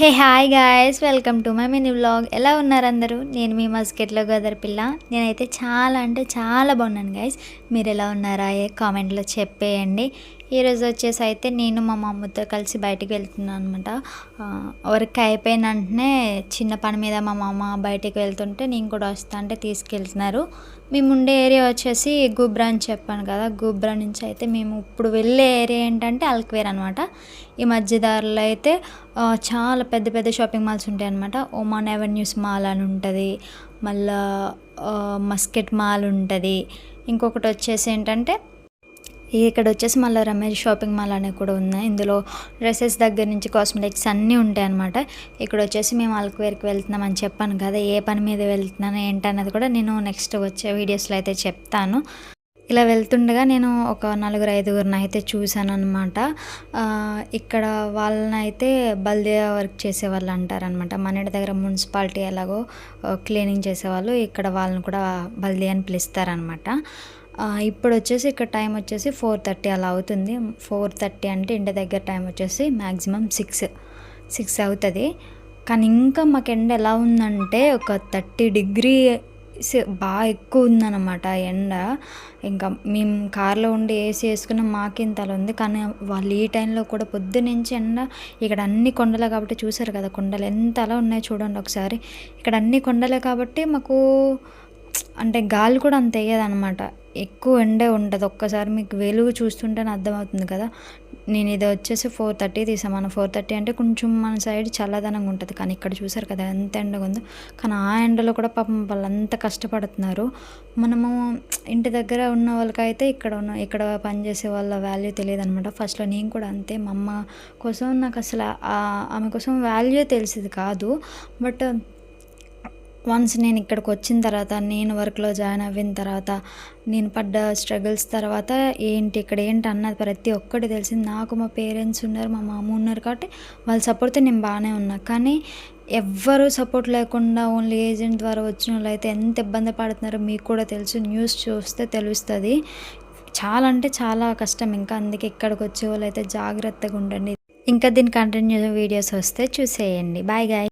Hey hi guys welcome to my mini vlog ఎలా ఉన్నారు అందరూ? నేను మీ మస్కెట్లో గదర్ పిల్ల. నేనైతే చాలా అంటే చాలా బాగున్నాను గాయస్ మీరు ఎలా ఉన్నారా? ఏ కామెంట్లో చెప్పేయండి. ఈరోజు వచ్చేసి అయితే నేను మా మమ్మతో కలిసి బయటికి వెళ్తున్నాను అనమాట వర్క్ అయిపోయిన వెంటనే చిన్న పని మీద మా మామ బయటికి వెళ్తుంటే నేను కూడా వస్తా అంటే తీసుకెళ్తున్నారు. మేము ఉండే ఏరియా వచ్చేసి గుబ్రా అని చెప్పాను కదా. గుబ్రా నుంచి అయితే మేము ఇప్పుడు వెళ్ళే ఏరియా ఏంటంటే అల్క్వేర్ అనమాట ఈ మధ్యదారులో అయితే చాలా పెద్ద పెద్ద షాపింగ్ మాల్స్ ఉంటాయి అనమాట ఒమాన్ అవెన్యూస్ మాల్ అని ఉంటుంది. మళ్ళా మస్కెట్ మాల్ ఉంటుంది. ఇంకొకటి వచ్చేసి ఏంటంటే ఇక్కడ వచ్చేసి మళ్ళీ రమేష్ షాపింగ్ మాల్ అనేది కూడా ఉన్నాయి ఇందులో డ్రెస్సెస్ దగ్గర నుంచి కాస్మెటిక్స్ అన్నీ ఉంటాయి అనమాట ఇక్కడ వచ్చేసి మేము అల్క్వేర్కి వెళ్తున్నాం అని చెప్పాను కదా ఏ పని మీద వెళ్తున్నాను ఏంటన్నది కూడా నేను నెక్స్ట్ వచ్చే వీడియోస్లో అయితే చెప్తాను. ఇలా వెళ్తుండగా నేను ఒక నలుగురు ఐదుగురిని అయితే చూశాను అనమాట ఇక్కడ వాళ్ళని అయితే బల్దియా వర్క్ చేసేవాళ్ళు అంటారనమాట మన ఇంటి దగ్గర మున్సిపాలిటీ ఎలాగో క్లీనింగ్ చేసేవాళ్ళు. ఇక్కడ వాళ్ళని కూడా బల్దియా అని పిలుస్తారనమాట ఇప్పుడు వచ్చేసి ఇక్కడ టైం వచ్చేసి ఫోర్ థర్టీ అలా అవుతుంది. ఫోర్ థర్టీ అంటే ఇంటి దగ్గర టైం వచ్చేసి మ్యాక్సిమం సిక్స్ సిక్స్ అవుతుంది. కానీ ఇంకా మాకు ఎండ ఎలా ఉందంటే ఒక థర్టీ డిగ్రీ బాగా ఎక్కువ ఉందన్నమాట ఎండ. ఇంకా మేము కార్లో ఉండి ఏసీ వేసుకున్న మాకు ఉంది. కానీ వాళ్ళు ఈ టైంలో కూడా పొద్దునుంచి ఎండ ఇక్కడ అన్ని కొండలే కాబట్టి చూసారు కదా కొండలు ఎంత అలా ఉన్నాయో చూడండి ఒకసారి. ఇక్కడ అన్ని కొండలే కాబట్టి మాకు అంటే గాలి కూడా అంత వేయదనమాట ఎక్కువ ఎండే ఉంటుంది ఒక్కసారి మీకు వెలుగు చూస్తుంటేనే అర్థమవుతుంది కదా. నేను ఇది వచ్చేసి ఫోర్ థర్టీ తీసాను మనం ఫోర్ థర్టీ అంటే కొంచెం మన సైడ్ చల్లదనంగా ఉంటుంది. కానీ ఇక్కడ చూసారు కదా ఎంత ఎండగా ఉందో. కానీ ఆ ఎండలో కూడా పాపం వాళ్ళంత కష్టపడుతున్నారు. మనము ఇంటి దగ్గర ఉన్న వాళ్ళకైతే ఇక్కడ ఉన్న ఇక్కడ పనిచేసే వాళ్ళ వాల్యూ తెలియదు అనమాట ఫస్ట్లో నేను కూడా అంతే. మా అమ్మ కోసం నాకు అసలు ఆమె కోసం వాల్యూ తెలిసేది కాదు. బట్ వన్స్ నేను ఇక్కడికి వచ్చిన తర్వాత నేను వర్క్లో జాయిన్ అయిన తర్వాత నేను పడ్డ స్ట్రగుల్స్ తర్వాత ఏంటి ఇక్కడ ఏంటి అన్నది ప్రతి ఒక్కటి తెలిసింది. నాకు మా పేరెంట్స్ ఉన్నారు మా మామ ఉన్నారు కాబట్టి వాళ్ళ సపోర్ట్తో నేను బాగానే ఉన్నా. కానీ ఎవ్వరు సపోర్ట్ లేకుండా ఓన్లీ ఏజెంట్ ద్వారా వచ్చిన వాళ్ళు అయితే ఎంత ఇబ్బంది పడుతున్నారో మీకు కూడా తెలుసు. న్యూస్ చూస్తే తెలుస్తుంది. చాలా అంటే చాలా కష్టం. ఇంకా అందుకే ఇక్కడికి వచ్చే వాళ్ళు అయితే జాగ్రత్తగా ఉండండి. ఇంకా దీని కంటిన్యూ వీడియోస్ వస్తే చూసేయండి. Bye guy